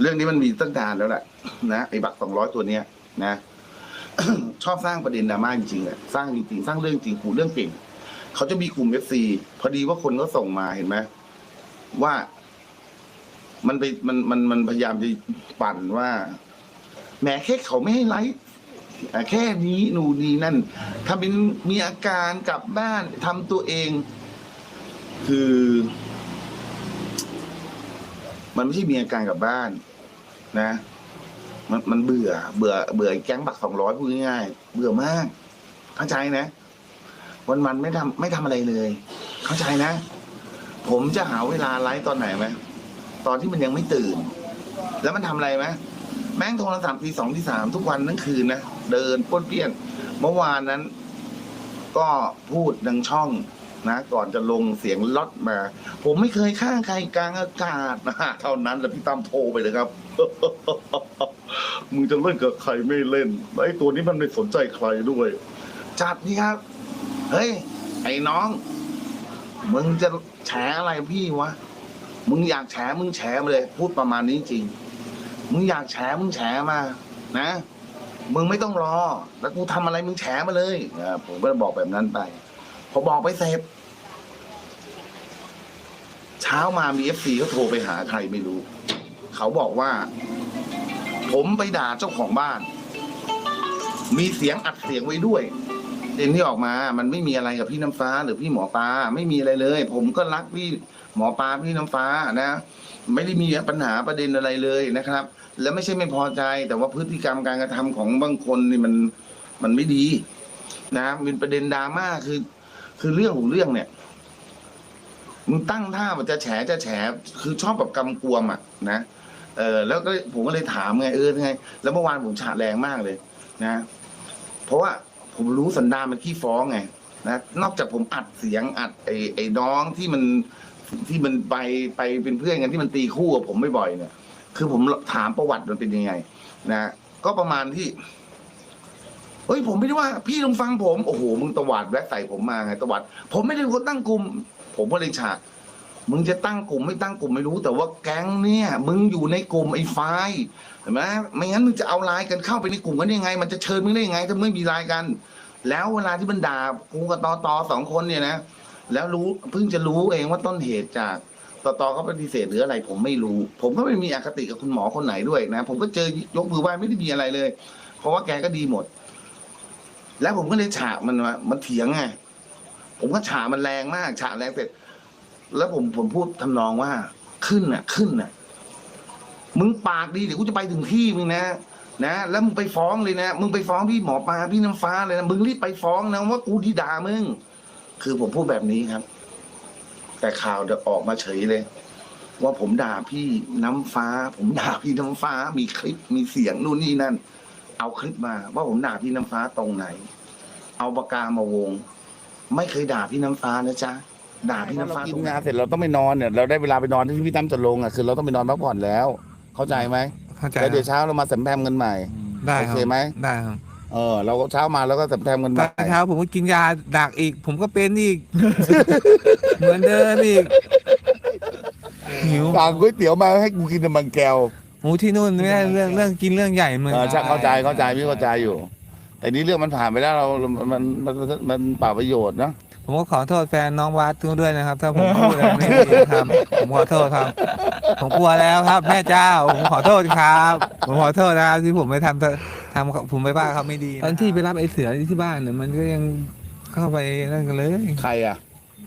เรื่องนี้มันมีตั้งนานแล้วแหละนะไอ้บัตรสองร้อยตัวเนี้ยนะชอบสร้างประเด็นดราม่าจริงๆแหละสร้างจริงๆสร้างเรื่องจริงกูเรื่องเก่งเขาจะมีกลุ่มเอฟซีพอดีว่าคนก็ส่งมาเห็นไหมว่ามันไปมันมันมันพยายามจะปั่นว่าแหมแค่เขาไม่ให้ไลฟ์แค่นี้หนูนนี่นั่นทำเป็นมีอาการกลับบ้านทำตัวเอง คือ มันไม่ใช่มีอาการกลับบ้าน นะ มันมันเบื่อ เบื่อ เบื่อไอ้แก๊งบักสองร้อยพูดง่ายๆเบื่อมาก เข้าใจนะ วันมันไม่ทำไม่ทำอะไรเลย เข้าใจนะ ผมจะหาเวลาไลฟ์ตอนไหนไหมตอนที่มันยังไม่ตื่น แล้วมันทำอะไรไหมแม่งโทรศัพท์ทีสองทีสามทุกวันทั้งคืนนะเดินป้วนเปี้ยน เมื่อวานนั้น ก็พูดดังช่อง นะ ก่อนจะลงเสียงล็อตมา ผมไม่เคยฆ่าใครกลางอากาศนะเท่านั้นแล้วพี่ตั้มโทรไปเลยครับมึงจะเล่นกับใครไม่เล่นไอ้ตัวนี้มันไม่สนใจใครด้วยจัดนี่ครับ เฮ้ย ไอ้น้อง มึงจะแฉอะไรพี่วะ มึงอยากแฉมึงแฉมาเลย พูดประมาณนี้จริง มึงอยากแฉมึงแฉมา นะ มึงไม่ต้องรอ แล้วกูทำอะไรมึงแฉมาเลยอ่าผมก็บอกแบบนั้นไป พอบอกไปเสร็จ เช้ามามีเอฟซีเขาโทรไปหาใครไม่รู้ เขาบอกว่า ผมไปด่าเจ้าของบ้าน มีเสียงอัดเสียงไว้ด้วยเองที่ออกมา มันไม่มีอะไรกับพี่น้ำฟ้า หรือพี่หมอปลาไม่มีอะไรเลย ผมก็รักพี่หมอปลาพี่น้ำฟ้านะ ไม่ได้มีปัญหาประเด็นอะไรเลยนะครับ แล้วไม่ใช่ไม่พอใจ แต่ว่าพฤติกรรมการกระทำของบางคนนี่มันมันไม่ดี นะเป็นประเด็นดราม่าคือ คือเรื่องของเรื่องเนี่ย มึงตั้งท่ามันจะแฉจะแฉคือชอบแบบกำกวมอะนะเออแล้วก็ผมก็เลยถามไงเออไง แล้วเมื่อวานผมฉาแรงมากเลย นะ เพราะว่าผมรู้สันดานมันขี้ฟ้องไงนะนอกจากผมอัดเสียงอัดไอ้ไอ้น้องที่มันที่มันไปไปเป็นเพื่อนกันที่มันตีคู่กับผมไม่บ่อยเนี่ย คือผมถามประวัติมันเป็นยังไง นะก็ประมาณที่เฮ้ยผมไม่ได้ว่า พี่ลองฟังผม โอ้โหมึงตวาดแวะใส่ผมมาไงตวาดผมไม่ได้เป็นคนตั้งกลุ่ม ผมก็เลยฉาก มึงจะตั้งกลุ่มไม่ตั้งกลุ่มไม่รู้ แต่ว่าแก๊งเนี่ย มึงอยู่ในกลุ่มไอ้ไฟล์เห็นไหมไม่งั้นมึงจะเอาไลน์กันเข้าไปในกลุ่มกันได้ยังไง มันจะเชิญมึงได้ยังไง ถ้าไม่มีไลน์กัน แล้วเวลาที่มันด่ากูกับตอตอสองคนเนี่ยนะแล้วรู้เพิ่งจะรู้เองว่าต้นเหตุจากตอตอเขาปฏิเสธหรืออะไร ผมไม่รู้ ผมก็ไม่มีอคติกับคุณหมอคนไหนด้วยนะ ผมก็เจอยกมือไหว้ไม่ได้มีอะไรเลย เพราะว่าแกก็ดีหมด แล้วผมก็เลยฉากมันว่ามันเถียงไง ผมก็ฉามันแรงมาก ฉาแรงเสร็จ แล้วผมผมพูดทำนองว่า ขึ้นน่ะ ขึ้นน่ะ มึงปากดีเดี๋ยวกูจะไปถึงที่มึงนะนะแล้วมึงไปฟ้องเลยนะมึงไปฟ้องพี่หมอปลาพี่น้ำฟ้าเลยนะมึงรีบไปฟ้องนะว่ากูที่ด่ามึงคือผมพูดแบบนี้ครับ แต่ข่าวเดี๋ยวออกมาเฉยเลย ว่าผมด่าพี่น้ำฟ้า ผมด่าพี่น้ำฟ้า มีคลิปมีเสียงนู่นนี่นั่น เอาคลิปมา ว่าผมด่าพี่น้ำฟ้าตรงไหน เอาปากกามาวง ไม่เคยด่าพี่น้ำฟ้านะจ๊ะด่าพี่น้ำฟ้ากิตนรงไหนงานเสร็จเราต้องไปนอนเนี่ยเราได้เวลาไปนอนที่พี่ตั้มจะลงอะคือเราต้องไปนอนพักผ่อนแล้ว เข้าใจไหมเข้าใจแล้วเดี๋ยวครับเช้าเรามาสัมแพมกันใหม่ได้ครับโอเคไหมได้ครับเออเราก็เช้ามาแล้วก็สัมแพมกันใหตม่อนเช้าผมก็กินยาดักอีก ผมก็เป็นอีก เหมือนเดิมอีกหิวสั่งก๋วยเตี๋ยวมาให้กูกินแต่มังแก้วโอ้ที่นู่นไม่ได้เรื่องเรื่องกินเรื่องใหญ่เหมือนเออใช่เข้าใจเข้าใจพี่เข้าใจอยู่ แต่นี้เรื่องมันผ่านไปแล้วเรามันมัน มัน มันเปล่าประโยชน์เนอะผมก็ขอโทษแฟนน้องวัดทุกด้วยนะครับ ถ้าผมพูดอะไรไม่ดีครับผมขอโทษครับ ผมกลัวแล้วครับ แม่เจ้า ผมขอโทษครับ ผมขอโทษนะครับที่ผมไปทำทำผมไปว่าเขาไม่ดี ตอนที่ไปรับไอ้เสือที่บ้านเนี่ยมันก็ยังเข้าไปนั่นกันเลยใครอะ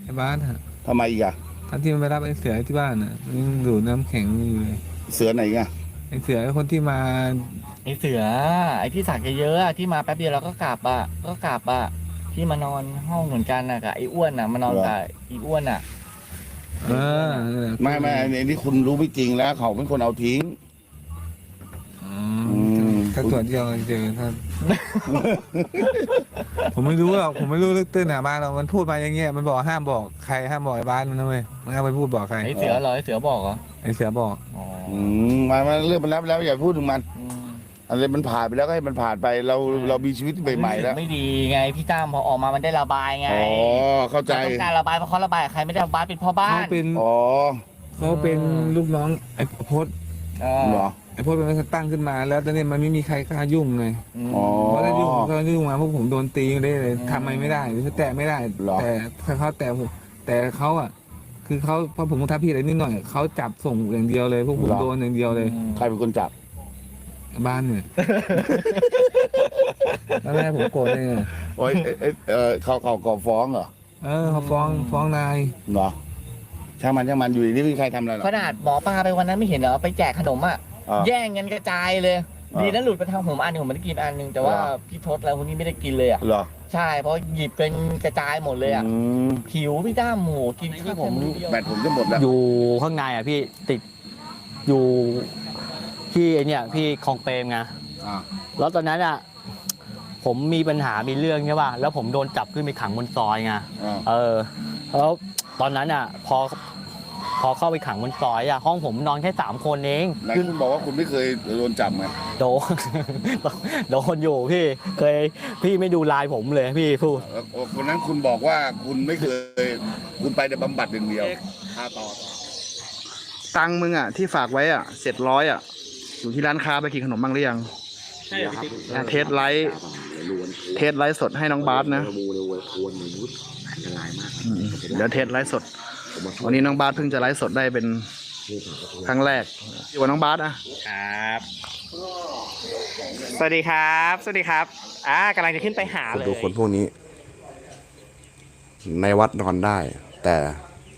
ไอ้บ้านฮะทำไมอีกอะตอนที่มันไปรับไอ้เสือที่บ้านน่ะยังดูดน้ำแข็งอยู่เลยเสือไหนอีกอะไอ้เสือคนที่มา ไอเสือ ไอที่สักเยอะๆอะที่มาแป๊บเดียวแล้วก็กลับอะก็กลับอะที่มานอนห้องเหมือนกันน่ะกับไออ้วนน่ะมานอนกับไออ้วนอะเออนั่นแหละไม่ไม่อันนี้คุณรู้ไม่จริงแล้ว เขาเป็นคนเอาทิ้ง อือืมมถ้าตรวจเดียวเจอครับผมไม่รู้หรอกผมไม่รู้ลึกตื้นหนาบ้านเรามันพูดมาอย่างเงี้ยมันบอกห้ามบอกใครห้ามบอกไอ้บ้านมันนะเว้ยมันเอาไปพูดบอกใครไอเสือเหรอไอเสือบอกเหรอไอ้เสือบอก อ๋ออืมมามาเรื่องมันแล้วแล้วอย่าพูดถึงมันอืม อะไรมันผ่านไปแล้วก็ให้มันผ่านไปเราเรามีชีวิตใหม่ๆแล้วไม่ดีไงพี่ตั้มพอออกมามันได้ระบายไงอ๋อเข้าใจมันต้องการระบายเพราะเขาระบายกับใครไม่ได้ระบายเป็นพ่อบ้าเขานเป็นอ๋อเขาเป็นลูกน้องไอ้พจน์เออเหรอไอ้พวกนั้นเขาตั้งขึ้นมา แล้วตอนนี้มันไม่มีใครกล้ายุ่งไงอ๋อ เพราะถ้ายุ่งเขายุ่งมาพวกผมโดนตีได้เลยทำอะไรไม่ได้หรือแตะไม่ได้หรอ แต่เขาแต่ผมแต่เขาอะ คือเขาพอผมทำผิดอะไรนิดหน่อยเขาจับส่งอย่างเดียวเลย พวกผมโดนอย่างเดียวเลย ใครเป็นคนจับ บ้านเนี่ยแล้วแม่ผมโกรธเลยไงโอ้ยเอ้ยเอ้ยเออเขาเขาก่อฟ้องเหรอเออเขาฟ้องฟ้องนาย เหรอช่างมันช่างมันอยู่ดีๆไม่มีใครทำอะไรหรอกขนาดหมอปลาไปวันนั้นไม่เห็นเหรอไปแจกขนมอะอ่าแย่งกันกระจายเลย อ่าดีนะหลุดไปทางผมอันหนึงผมไม่ได้กินอันหนึงแต่ว่าเหรอพี่ทศแล้วคนนี้ไม่ได้กินเลยอะเหรอใช่เพราะหยิบเป็นกระจายหมดเลยอะอืมหิวพี่ตั้มโหกินข้าวผมแบตผมจะหมดแล้วอยู่ข้างในอะพี่ติดอยู่ ที่ไอเนี่ยพี่คลองเปรมไงอ่าแล้วตอนนั้นอะผมมีปัญหามีเรื่องใช่ป่ะแล้วผมโดนจับขึ้นไปขังบนซอยไงอ่าเออแล้วตอนนั้นอะพอพอเข้าไปขังบนซอยอะห้องผมนอนแค่สามคนเองไหนคุณบอกว่าคุณไม่เคยโดนจับไงโดน โดนอยู่พี่เคยพี่ไม่ดูไลน์ผมเลยพี่พูดเออเออคนนั้นคุณบอกว่าคุณไม่เคย คุณไปแต่บำบัดอย่างเดียวอ่าต่อต่อตังค์มึงอะที่ฝากไว้อะเสร็จร้อยอะ อยู่ที่ร้านค้าไปกินขนมบ้างหรือยังอะเทสไลท์ เทสไลท์สดให้น้องบาสนะอืมเดี๋ยวเทสไลฟ์สดวันนี้น้องบาสเพิ่งจะไลฟ์สดได้เป็นครั้งแรกอยู่กับน้องบาสอะครับ สวัสดีครับ สวัสดีครับ อ่ากำลังจะขึ้นไปหาคุณเลยดูคนพวกนี้ ในวัดนอนได้ แต่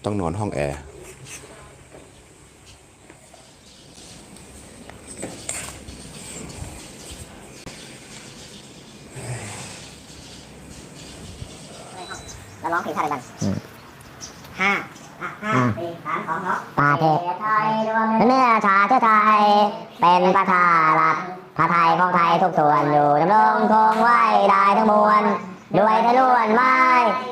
ต้องนอนห้องแอร์ แล้วร้องเพลงชาติอะไรบ้างห้าอะห้าสี่สามสองเนาะประเทศไทยรวมเนื้อชาติไทย เป็นประชารัฐพระไทยของไทยทุกส่วนอยู่ดำรงคงไว้ได้ทั้งมวลด้วยทะล้วนไม้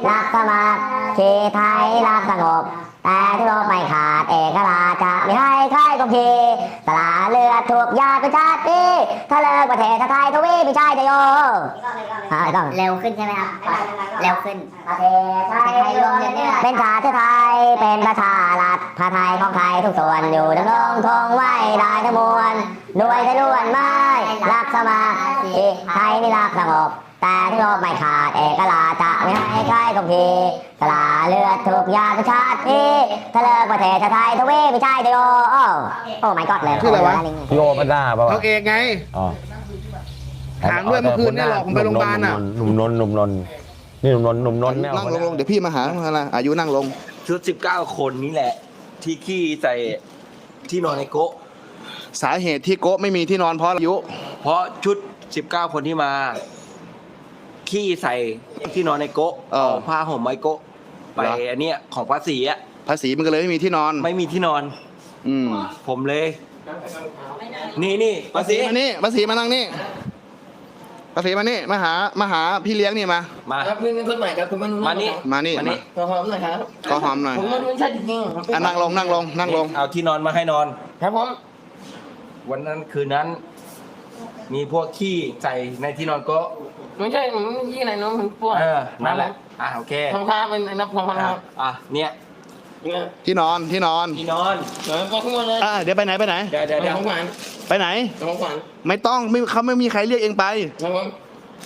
รักสมัครชีไทยรักสงบ แต่ที่ลบไม่ขาดเอกราชจะไม่ให้ใครกบขีสลาเลือดถูกญาติเป็นชาติดีถ้าเลิกประเทศไทยทวีไม่ใช่จะโยอ่าต้องเร็วขึ้นใช่ไหมครับ เร็วขึ้นประเทศไทยรวมเนื้อเป็นชาติไทยเป็นประชารัฐพระไทยของไทยทุกส่วนอยู่ดำรงคงไว้ได้ทั้งมวลด้วยทะล้วนไม้รักสมาธิไทยนี่รักสงบ แต่ที่โลกไม่ขาดเอกราชจะไม่ให้ใครกบขีสลาเลือดถูกยาเป็นชาติที่ถ้าเลิกประเทศไทยทวีไม่ใช่จะโยโอ้โอ้ my god เลยชื่ออะไรวะ โยพันดาป่ะน้อเอกไงอ๋อถามด้วยเมื่อคืนเนี่ยหลอกผมไปโรงพยาบาลน่ะหนุ่มนนหนุ่มนนนี่หนุ่มนนหนุ่มนนนั่งลงเดี๋ยวพี่มาหาอะไรอายุนั่งลงชุด19คนนี้แหละ ที่ขี้ใส่ที่นอนในโก๊ะสาเหตุที่โกะไม่มีที่นอนเพราะอายุ เพราะชุด 19 คนที่มา ขี้ใส่ที่นอนในโก๊ะเออ เอาผ้าห่มไม้โก๊ะไปเหรออันเนี้ยของภาษีอะภาษีมันก็เลยไม่มีที่นอน ไม่มีที่นอน อืมผมเลย นี่นี่ภาษีมานี่ภาษีมานั่งนี่ภาษีมานี่มาหามาหาพี่เลี้ยงนี่มา มา ครับนี่เป็นคนใหม่ครับคุณมนุษย์มานี่มานี่มานี่ ขอหอมหน่อยครับก็หอมหน่อยผมมนุษย์ชาติจริงๆครับอะนั่งลงนั่งลงนั่งลง เอาที่นอนมาให้นอน ครับผมวันนั้นคืนนั้น มีพวกขี้ใส่ในที่นอนโก๊ะ ไม่ใช่ผมยี่ไหนน้องผมปวดเออนั่นแหละอะโอเคทองคำเป็นนับทองคำคอะรับอะเนี่ยเนี่ยที่นอนที่นอนที่นอนเดี๋ยวก็ขึ้นมาเลยอะเดี๋ยวไปไหนไปไหน เดี๋ยวเดี๋ยวเดี๋ยวของขวัญไปไหน ของขวัญไม่ต้องไม่เขาไม่มีใครเรียกเองไป ครับผม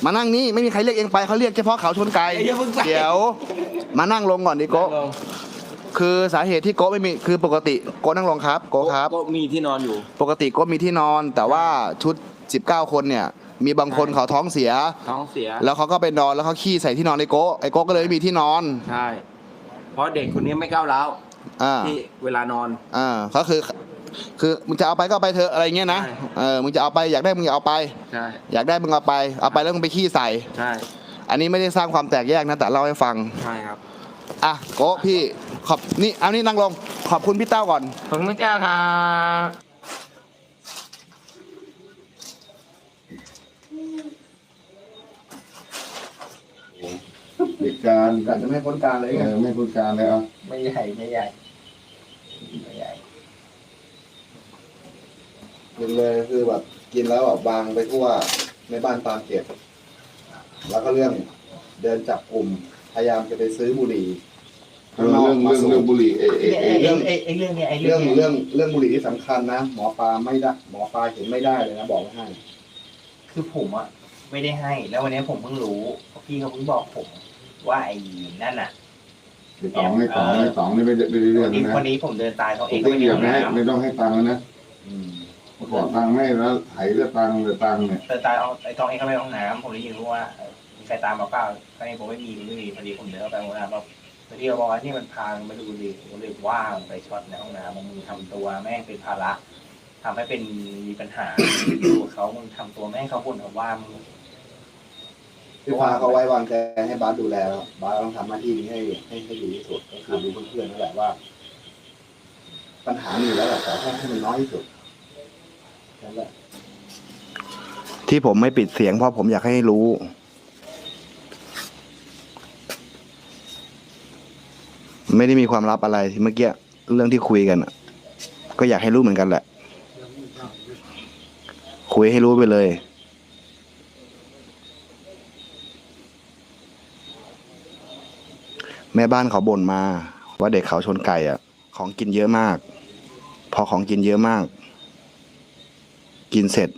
มานั่งนี่ไม่มีใครเรียกเองไปเขาเรียกเฉพาะเขาชนไก่เดี๋ยวเพิ่งไปเดี๋ยว มานั่งลงก่อนดิโกะลงคือสาเหตุที่โกะไม่มีคือปกติโกะนั่งลงครับโกะครับ ก็มีที่นอนอยู่ ปกติโกะมีที่นอนแต่ว่าชุด 19 คนเนี่ย มีบางคนเขาท้องเสีย ท้องเสียแล้วเขาก็ไปนอนแล้วเขาขี้ใส่ที่นอนไอ้โกะไอ้โกะก็เลยไม่มีที่นอนใช่เพราะเด็กคนนี้ไม่ก้าวร้าวอ่าที่เวลานอนอ่าก็คือ คือมึงจะเอาไปก็เอาไปเถอะอะไรเงี้ยนะใช่เออมึงจะเอาไปอยากได้มึงอย่าเอาไปใช่อยากได้มึงเอาไป เอาไปแล้วมึงไปขี้ใส่ใช่อันนี้ไม่ได้สร้างความแตกแยกนะแต่เล่าให้ฟังใช่ครับอะโกะพี่ขอบนี่เอานี่นั่งลงขอบคุณพี่เต้าก่อนผมพระเจ้าครับ เหตุการณ์การจะไม่พ้นการเลยไงไม่พ้นการเลยอะไม่ใหญ่ไม่ใหญ่ไม่ใหญ่กินเลยคือแบบกินแล้วแบบบางไปทั่วในบ้านตามเก็บ แล้วก็เรื่องเดินจับกลุ่มพยายามจะไปซื้อบุหรี่เรื่องเรื่องเรื่องบุหรี่เอเอเอเรื่องไอ้ไอ้เรื่องเนี้ยไอ้เรื่เรื่อองงเรื่องเรื่องบุหรี่ที่สำคัญนะหมอปลาไม่ได้ หมอปลาเห็นไม่ได้เลยนะบอกไว้ให้ คือผมอะไม่ได้ให้ แล้ววันนี้ผมเพิ่งรู้เพราะพี่เขาเพิ่งบอกผม ว่าไอ้นั่นอะสองไม่สองไม่สองนี่ไม่ได้ไม่ได้เรื่องวันนี้นะวันนี้ผมเดินตายเขาผเอมงก็ก็ไม่เหได้ยียบห้องไม่ให้น้ไม่ต้องให้ตังค์แล้วนะำอืมขอตังค์ไม่แล้วไถก็ตังค์เลยตังค์เนี่ยเดินตายเอาไอ้ทองเองก็ไปห้องน้ำผมได้ยินว่าเอ่อมีใครตามมาเปล่าก็ให้ผมไม่มีไม่มีพอดีผมเดินเข้าไปห้องน้ำแล้วพอดีเขาบอกว่านี่มันพามาดูดิผมเลยว่างไปช็อตในห้องน้ำมึงทำตัวแม่งเป็นภาระทำให้เป็นมีปัญหาอยู่กับเขามึงทำตัวแม่งเขาบ่นเขาว่ามึง พี่ฟ้าเขาไว้วางใจให้บาสดูแลบาสต้องทำหน้าที่นี้ให้ให้ให้ดีที่สุดก็คือดูเพื่อนๆนั่นแหละว่า ปัญหามีแล้วแหละแต่แค่ให้มันน้อยที่สุดนั่นแหละที่ผมไม่ปิดเสียงเพราะผมอยากให้รู้ ไม่ได้มีความลับอะไรที่เมื่อกี้เรื่องที่คุยกันอะก็อยากให้รู้เหมือนกันแหละ คุยให้รู้ไปเลย แม่บ้านเขาบ่นมา ว่าเด็กเขาชนไก่อะ ของกินเยอะมาก พอของกินเยอะมาก กินเสร็จ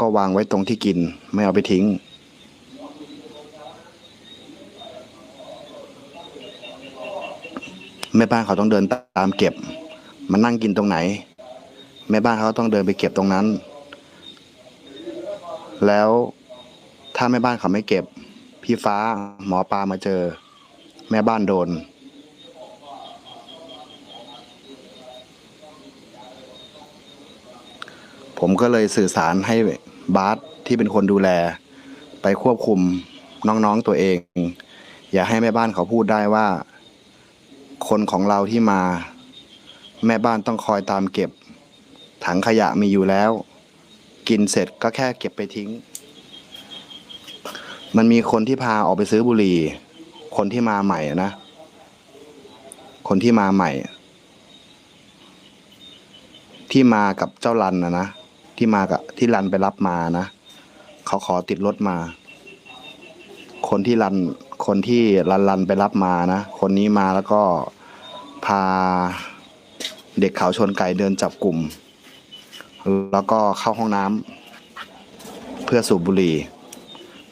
ก็วางไว้ตรงที่กินไม่เอาไปทิ้ง แม่บ้านเขาต้องเดินตามเก็บมานั่งกินตรงไหน แม่บ้านเขาต้องเดินไปเก็บตรงนั้น แล้วถ้าแม่บ้านเขาไม่เก็บ พี่ฟ้าหมอปลามาเจอ แม่บ้านโดน ผมก็เลยสื่อสารให้บาสที่เป็นคนดูแล ไปควบคุมน้องๆตัวเอง อย่าให้แม่บ้านเขาพูดได้ว่า คนของเราที่มา แม่บ้านต้องคอยตามเก็บ ถังขยะมีอยู่แล้ว กินเสร็จก็แค่เก็บไปทิ้ง มันมีคนที่พาออกไปซื้อบุหรี่ คนที่มาใหม่นะ คนที่มาใหม่ ที่มากับเจ้ารันนะนะ ที่มากับที่รันไปรับมานะ เขาขอติดรถมา คนที่รัน คนที่รันรันไปรับมานะ คนนี้มาแล้วก็พาเด็กเขาชนไก่เดินจับกลุ่ม แล้วก็เข้าห้องน้ำเพื่อสูบบุหรี่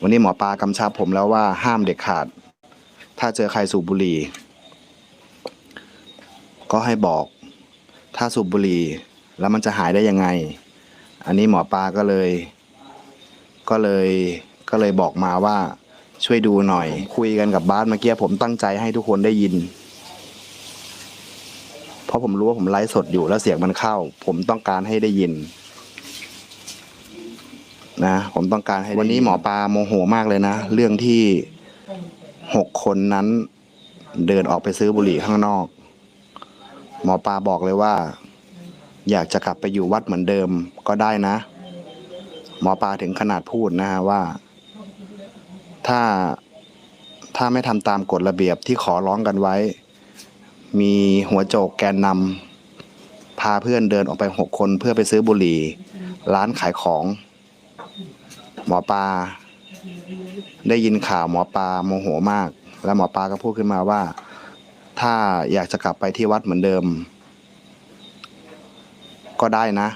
วันนี้หมอปลากำชับผมแล้วว่าห้ามเด็กขาด ถ้าเจอใครสูบบุหรี่ ก็ให้บอก ถ้าสูบบุหรี่แล้วมันจะหายได้ยังไง อันนี้หมอปลาก็เลย ก็เลยก็เลยบอกมาว่าช่วยดูหน่อย คุยกันกับบ้านเมื่อกี้ผมตั้งใจให้ทุกคนได้ยิน เพราะผมรู้ว่าผมไลฟ์สดอยู่แล้วเสียงมันเข้า ผมต้องการให้ได้ยิน นะผมต้องการให้วันนี้หมอปลาโมโหมากเลยนะ เรื่องที่หกคนนั้นเดินออกไปซื้อบุหรี่ข้างนอก หมอปลาบอกเลยว่า อยากจะกลับไปอยู่วัดเหมือนเดิมก็ได้นะ หมอปลาถึงขนาดพูดนะฮะว่า ถ้าถ้าไม่ทำตามกฎระเบียบที่ขอร้องกันไว้ มีหัวโจกแกนนำพาเพื่อนเดินออกไปหกคนเพื่อไปซื้อบุหรี่ ร้านขายของ หมอปลาได้ยินข่าวหมอปลาโมโหมาก แล้วหมอปลาก็พูดขึ้นมาว่า ถ้าอยากจะกลับไปที่วัดเหมือนเดิม ก็ได้นะ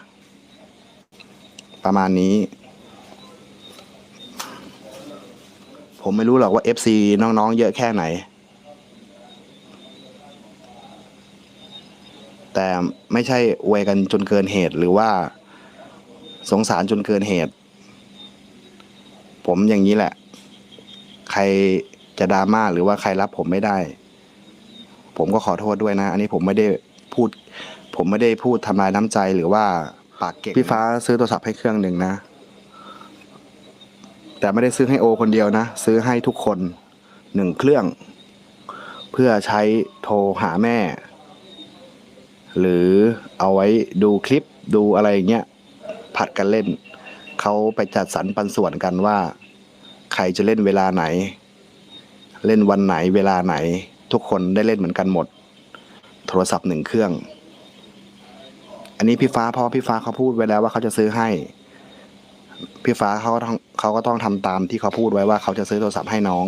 ประมาณนี้ ผมไม่รู้หรอกว่า FC น้องๆ เยอะแค่ไหน แต่ไม่ใช่อวกันจนเกินเหตุหรือว่าสงสารจนเกินเหตุ ผมอย่างนี้แหละ ใครจะดราม่าหรือว่าใครรับผมไม่ได้ ผมก็ขอโทษด้วยนะ อันนี้ผมไม่ได้พูด ผมไม่ได้พูดทำลายน้ำใจหรือว่าปากเก่งพี่ฟ้าซื้อโทรศัพท์ให้เครื่องหนึ่งนะ แต่ไม่ได้ซื้อให้โอคนเดียวนะ ซื้อให้ทุกคนหนึ่งเครื่อง เพื่อใช้โทรหาแม่ หรือเอาไว้ดูคลิปดูอะไรอย่างเงี้ยผัดกันเล่น เขาไปจัดสรรปันส่วนกันว่า ใครจะเล่นเวลาไหน เล่นวันไหนเวลาไหน ทุกคนได้เล่นเหมือนกันหมด โทรศัพท์หนึ่งเครื่อง อันนี้พี่ฟ้าพอพี่ฟ้าเขาพูดไว้แล้วว่าเขาจะซื้อให้ พี่ฟ้าเขาก็เขาก็ต้องทำตามที่เขาพูดไว้ว่าเขาจะซื้อโทรศัพท์ให้น้อง